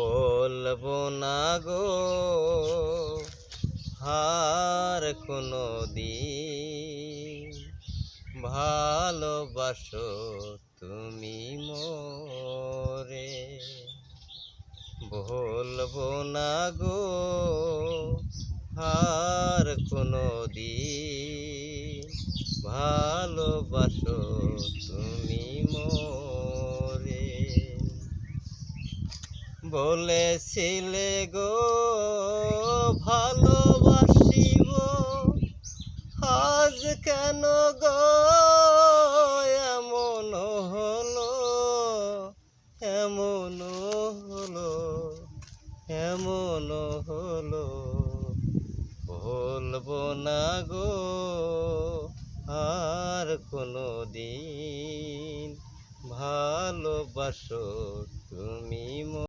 বলব না গো, হার কোনো দিন ভালোবাসো তুমি মোরে। বলব না গো, হার কোনো দিন ভালোবাসো তুমি মোরে। বলেছিলে গো, ভালোবাসিব। আজ কেন গো, এমন হলো এমন হলো এমন হলো। বলব না গো, আর কোনো দিন ভালোবাসো তুমি